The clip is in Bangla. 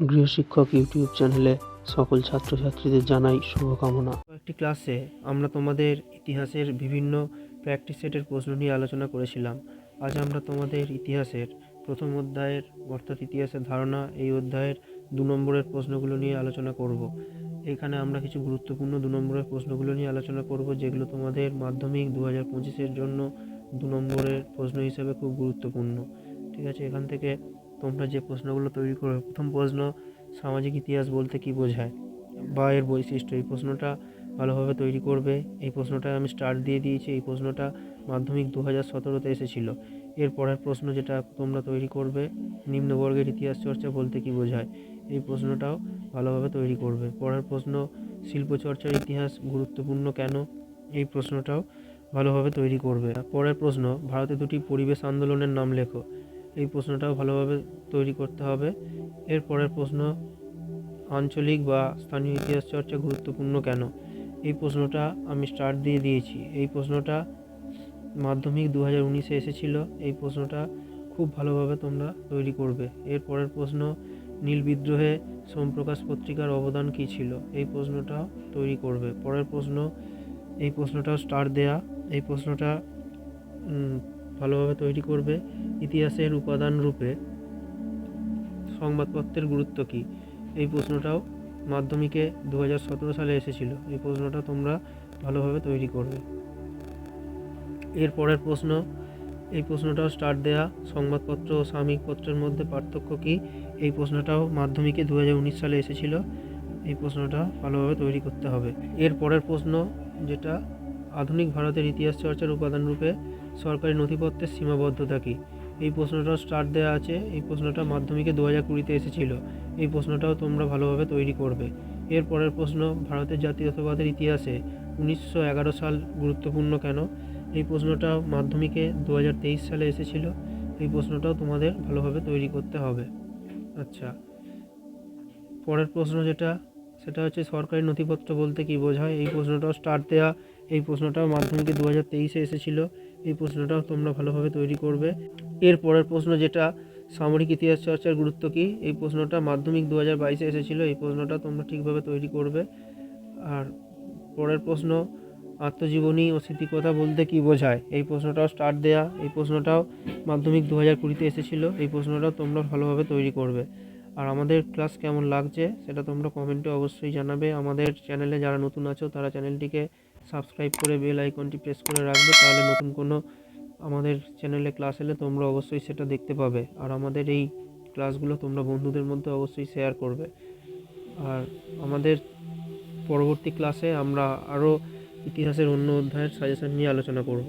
গৃহশিক্ষক ইউটিউব চ্যানেলে সকল ছাত্রছাত্রীদের জানাই শুভকামনা। একটি ক্লাসে আমরা তোমাদের ইতিহাসের বিভিন্ন প্র্যাকটিস সেটের প্রশ্ন নিয়ে আলোচনা করেছিলাম। আজ আমরা তোমাদের ইতিহাসের প্রথম অধ্যায়ের অর্থাৎ ইতিহাসের ধারণা এই অধ্যায়ের দু নম্বরের প্রশ্নগুলো নিয়ে আলোচনা করব। এখানে আমরা কিছু গুরুত্বপূর্ণ দু নম্বরের প্রশ্নগুলো নিয়ে আলোচনা করব, যেগুলো তোমাদের মাধ্যমিক দু হাজার পঁচিশের জন্য দু নম্বরের প্রশ্ন হিসেবে খুব গুরুত্বপূর্ণ। ঠিক আছে, এখান থেকে তোমরা যে প্রশ্নগুলো তৈরি করবে প্রথম প্রশ্ন, সামাজিক ইতিহাস বলতে কী বোঝায়? বা এর বৈশিষ্ট্য, এই প্রশ্নটা ভালোভাবে তৈরি করবে। এই প্রশ্নটা আমি স্টার্ট দিয়ে দিয়েছি, এই প্রশ্নটা মাধ্যমিক দু হাজার সতেরোতে এসেছিল। এর পরের প্রশ্ন যেটা তোমরা তৈরি করবে, নিম্নবর্গের ইতিহাস চর্চা বলতে কী বোঝায়? এই প্রশ্নটাও ভালোভাবে তৈরি করবে। পরের প্রশ্ন শিল্প চর্চার ইতিহাস গুরুত্বপূর্ণ কেন? এই প্রশ্নটাও ভালোভাবে তৈরি করবে। পরের প্রশ্ন, ভারতে দুটি পরিবেশ আন্দোলনের নাম লেখো। এই প্রশ্নটাও ভালোভাবে তৈরি করতে হবে। এর পরের প্রশ্ন, আঞ্চলিক বা স্থানীয় ইতিহাস চর্চা গুরুত্বপূর্ণ কেন? এই প্রশ্নটা আমি স্টার্ট দিয়ে দিয়েছি। এই প্রশ্নটা মাধ্যমিক দু হাজার উনিশে এসেছিল। এই প্রশ্নটা খুব ভালোভাবে তোমরা তৈরি করবে। এর পরের প্রশ্ন, নীল বিদ্রোহে সোমপ্রকাশ পত্রিকার অবদান কী ছিল? এই প্রশ্নটাও তৈরি করবে। পরের প্রশ্ন, এই প্রশ্নটাও স্টার দেয়া। এই প্রশ্নটা ভালোভাবে তৈরি করবে। ইতিহাসের উপাদান রূপে সংবাদপত্রের গুরুত্ব কী? এই প্রশ্নটাও মাধ্যমিকে দু হাজার সতেরো সালে এসেছিল। এই প্রশ্নটা তোমরা ভালোভাবে তৈরি করবে। এর পরের প্রশ্ন, এই প্রশ্নটাও স্টার্ট দেয়া। সংবাদপত্র ও সাময়িক পত্রের মধ্যে পার্থক্য কী? এই প্রশ্নটাও মাধ্যমিকে দু হাজার উনিশ সালে এসেছিল। এই প্রশ্নটা ভালোভাবে তৈরি করতে হবে। এর পরের প্রশ্ন, যেটা আধুনিক ভারতের ইতিহাস চর্চার উপাদান রূপে সরকারি নথিপত্রের সীমাবদ্ধতা কী? এই প্রশ্নটাও স্টার্ট দেওয়া আছে। এই প্রশ্নটা মাধ্যমিকে দু হাজার কুড়িতে এসেছিল। এই প্রশ্নটাও তোমরা ভালোভাবে তৈরি করবে। এর পরের প্রশ্ন, ভারতের জাতীয়তাবাদের ইতিহাসে উনিশশো এগারো সাল গুরুত্বপূর্ণ কেন? এই প্রশ্নটা মাধ্যমিকে দু হাজার তেইশ সালে এসেছিল। এই প্রশ্নটাও তোমাদের ভালোভাবে তৈরি করতে হবে। আচ্ছা পরের প্রশ্ন যেটা, সেটা হচ্ছে সরকারি নথিপত্র বলতে কী বোঝায়? এই প্রশ্নটাও স্টার্ট দেওয়া এই প্রশ্নটাও মাধ্যমিকে দু হাজার তেইশে এসেছিল। এই প্রশ্নটাও তোমরা ভালোভাবে তৈরি করবে। এর পরের প্রশ্ন যেটা, সামরিক ইতিহাস চর্চার গুরুত্ব কী? এই প্রশ্নটা মাধ্যমিক দু হাজার বাইশে এসেছিল। এই প্রশ্নটা তোমরা ঠিকভাবে তৈরি করবে। আর পরের প্রশ্ন, আত্মজীবনী ও স্মৃতিকথা বলতে কী বোঝায়? এই প্রশ্নটাও স্টার্ট দেয়া। এই প্রশ্নটাও মাধ্যমিক দু হাজার কুড়িতে এসেছিল। এই প্রশ্নটাও তোমরা ভালোভাবে তৈরি করবে। আর আমাদের ক্লাস কেমন লাগছে, সেটা তোমরা কমেন্টে অবশ্যই জানাবে। আমাদের চ্যানেলে যারা নতুন আছো, তারা চ্যানেলটিকে সাবস্ক্রাইব করে বেল আইকনটি প্রেস করে রাখবে, তাহলে নতুন কোনো আমাদের চ্যানেলে ক্লাস এলে তোমরা অবশ্যই সেটা দেখতে পাবে। আর আমাদের এই ক্লাসগুলো তোমরা বন্ধুদের মধ্যে অবশ্যই শেয়ার করবে। আর আমাদের পরবর্তী ক্লাসে আমরা আরও ইতিহাসের অন্য অধ্যায়ের সাজেশন নিয়ে আলোচনা করব।